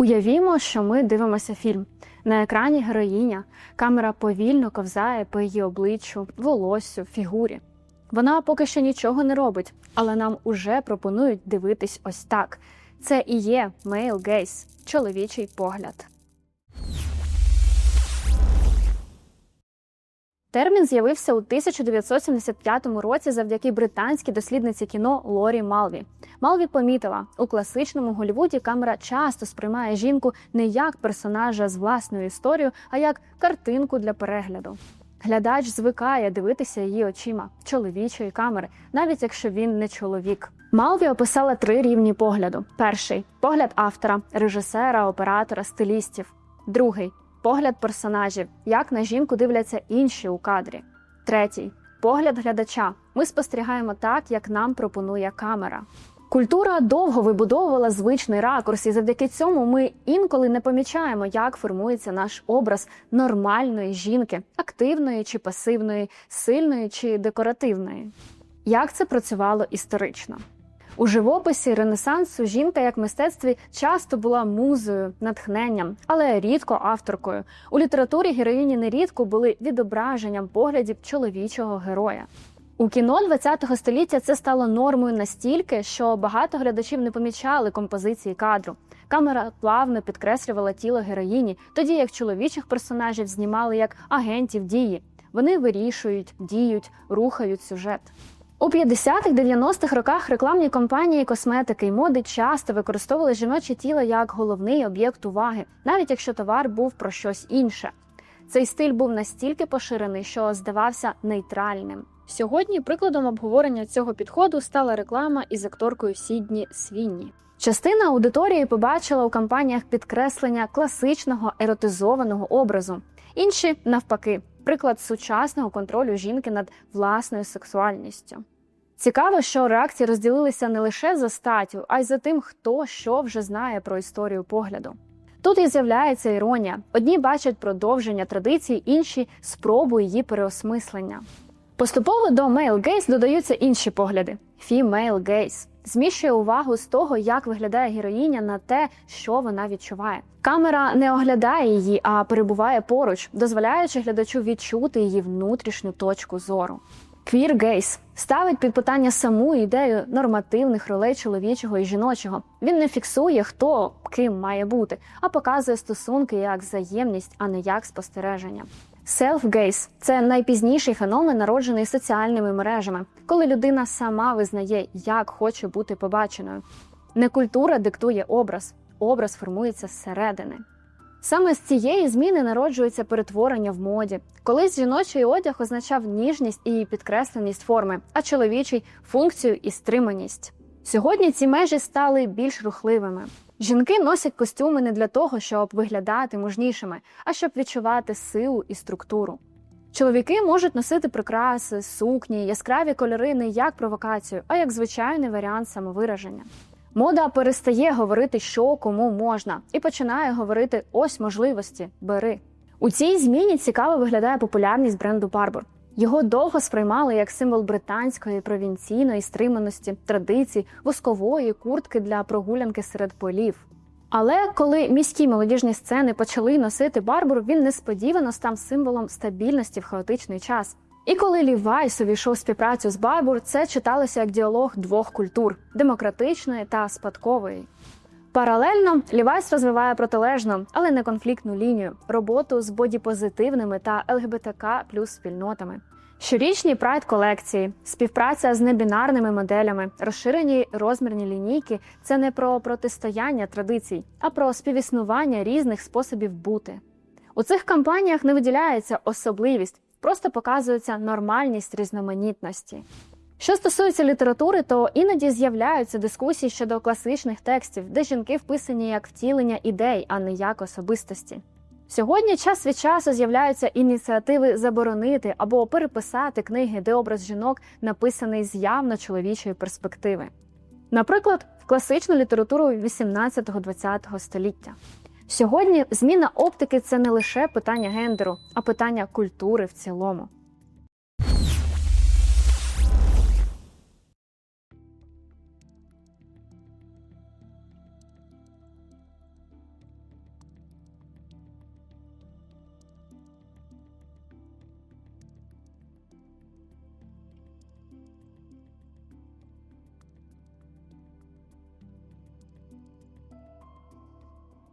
Уявімо, що ми дивимося фільм. На екрані героїня, камера повільно ковзає по її обличчю, волоссю, фігурі. Вона поки що нічого не робить, але нам уже пропонують дивитись ось так. Це і є male gaze – чоловічий погляд. Термін з'явився у 1975 році завдяки британській дослідниці кіно Лорі Малві. Малві помітила, у класичному Голлівуді камера часто сприймає жінку не як персонажа з власною історією, а як картинку для перегляду. Глядач звикає дивитися її очима чоловічої камери, навіть якщо він не чоловік. Малві описала три рівні погляду: перший погляд автора, режисера, оператора, стилістів. Другий погляд персонажів, як на жінку дивляться інші у кадрі. Третій погляд глядача. Ми спостерігаємо так, як нам пропонує камера. Культура довго вибудовувала звичний ракурс, і завдяки цьому ми інколи не помічаємо, як формується наш образ нормальної жінки, активної чи пасивної, сильної чи декоративної. Як це працювало історично? У живописі Ренесансу жінка як мистецтві часто була музою, натхненням, але рідко авторкою. У літературі героїні нерідко були відображенням поглядів чоловічого героя. У кіно ХХ століття це стало нормою настільки, що багато глядачів не помічали композиції кадру. Камера плавно підкреслювала тіло героїні, тоді як чоловічих персонажів знімали як агентів дії. Вони вирішують, діють, рухають сюжет. У 50-х-90-х роках рекламні компанії косметики і моди часто використовували жіноче тіло як головний об'єкт уваги, навіть якщо товар був про щось інше. Цей стиль був настільки поширений, що здавався нейтральним. Сьогодні прикладом обговорення цього підходу стала реклама із акторкою Сідні Свінні. Частина аудиторії побачила у кампаніях підкреслення класичного еротизованого образу, інші навпаки, приклад сучасного контролю жінки над власною сексуальністю. Цікаво, що реакції розділилися не лише за статтю, а й за тим, хто що вже знає про історію погляду. Тут і з'являється іронія: одні бачать продовження традицій, інші спробу її переосмислення. Поступово до male gaze додаються інші погляди: female gaze зміщує увагу з того, як виглядає героїня на те, що вона відчуває. Камера не оглядає її, а перебуває поруч, дозволяючи глядачу відчути її внутрішню точку зору. Queer gaze ставить під питання саму ідею нормативних ролей чоловічого і жіночого. Він не фіксує, хто ким має бути, а показує стосунки як взаємність, а не як спостереження. Self-gaze – це найпізніший феномен, народжений соціальними мережами, коли людина сама визнає, як хоче бути побаченою. Не культура диктує образ, образ формується зсередини. Саме з цієї зміни народжується перетворення в моді. Колись жіночий одяг означав ніжність і підкресленість форми, а чоловічий функцію і стриманість. Сьогодні ці межі стали більш рухливими. Жінки носять костюми не для того, щоб виглядати мужнішими, а щоб відчувати силу і структуру. Чоловіки можуть носити прикраси, сукні, яскраві кольори не як провокацію, а як звичайний варіант самовираження. Мода перестає говорити, що кому можна, і починає говорити ось можливості, бери. У цій зміні цікаво виглядає популярність бренду Barbour. Його довго сприймали як символ британської провінційної стриманості, традицій, воскової куртки для прогулянки серед полів. Але коли міські молодіжні сцени почали носити Барбур, він несподівано став символом стабільності в хаотичний час. І коли Лівайс увійшов співпрацю з Барбур, це читалося як діалог двох культур демократичної та спадкової. Паралельно Лівайс розвиває протилежну, але не конфліктну лінію роботу з бодіпозитивними та ЛГБТК плюс спільнотами. Щорічні прайд колекції, співпраця з небінарними моделями, розширені розмірні лінійки це не про протистояння традицій, а про співіснування різних способів бути. У цих кампаніях не виділяється особливість, просто показується нормальність різноманітності. Що стосується літератури, то іноді з'являються дискусії щодо класичних текстів, де жінки вписані як втілення ідей, а не як особистості. Сьогодні час від часу з'являються ініціативи заборонити або переписати книги, де образ жінок написаний з явно чоловічої перспективи. Наприклад, в класичну літературу 18-20 століття. Сьогодні зміна оптики це не лише питання гендеру, а питання культури в цілому.